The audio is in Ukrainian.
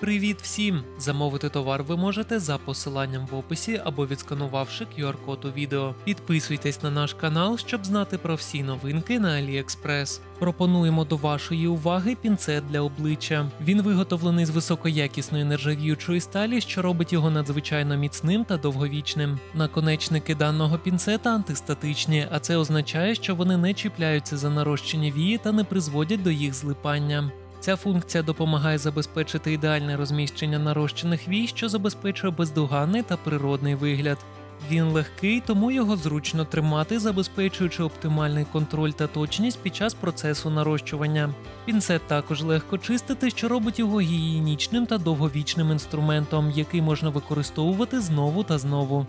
Привіт всім! Замовити товар ви можете за посиланням в описі або відсканувавши QR-код у відео. Підписуйтесь на наш канал, щоб знати про всі новинки на AliExpress. Пропонуємо до вашої уваги пінцет для обличчя. Він виготовлений з високоякісної нержавіючої сталі, що робить його надзвичайно міцним та довговічним. Наконечники даного пінцета антистатичні, а це означає, що вони не чіпляються за нарощені вії та не призводять до їх злипання. Ця функція допомагає забезпечити ідеальне розміщення нарощених вій, що забезпечує бездоганний та природний вигляд. Він легкий, тому його зручно тримати, забезпечуючи оптимальний контроль та точність під час процесу нарощування. Пінцет також легко чистити, що робить його гігієнічним та довговічним інструментом, який можна використовувати знову та знову.